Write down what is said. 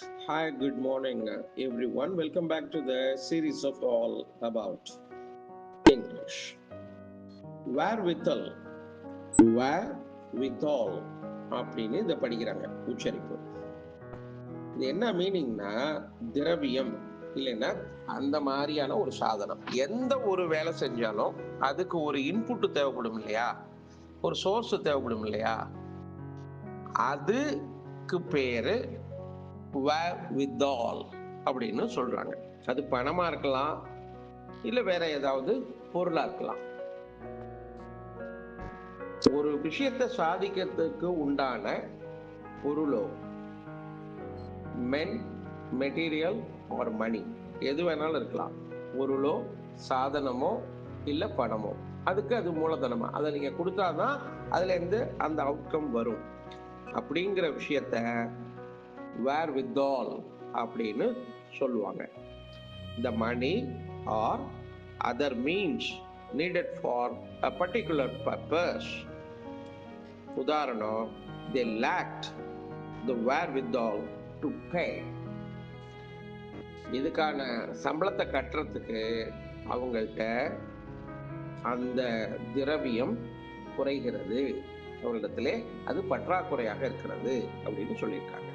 Hi, good morning, uh, everyone. Welcome back to the series of all about English. Wherewithal, where withal அப்படின்னு இதை படிக்கிறாங்க உச்சரிப்பு. இது என்ன மீனிங்னா திரவியம் இல்லைன்னா அந்த மாதிரியான ஒரு சாதனம். எந்த ஒரு வேலை செஞ்சாலும் அதுக்கு ஒரு இன்புட் தேவைப்படும் இல்லையா? ஒரு சோர்ஸ் தேவைப்படும் இல்லையா? அதுக்கு பேரு withal அப்படின்னு சொல்றாங்க. அது பணமா இருக்கலாம் இல்ல வேற ஏதாவது பொருளா இருக்கலாம். ஒரு விஷயத்தை சாதிக்கிறதுக்கு உண்டான பொருளோ மென் மெட்டீரியல் ஆர் மணி எது வேணாலும் இருக்கலாம். பொருளோ சாதனமோ இல்ல பணமோ. அதுக்கு அது மூலதனமா. அதை நீங்க கொடுத்தாதான் அதுல இருந்து அந்த அவுட்கம் வரும். அப்படிங்கிற விஷயத்த வேர் வித்தால் அப்படின்னு சொல்லுவாங்க. The money or other means needed for a particular purpose உதாரணம் they lacked the where வித்தால் to pay இதுக்கான சம்பளத்தை கட்டுறதுக்கு அவங்கள்ட்ட அந்த திரவியம் குறைகிறது. அவர்களிடத்திலே அது பற்றாக்குறையாக இருக்கிறது அப்படின்னு சொல்லியிருக்காங்க.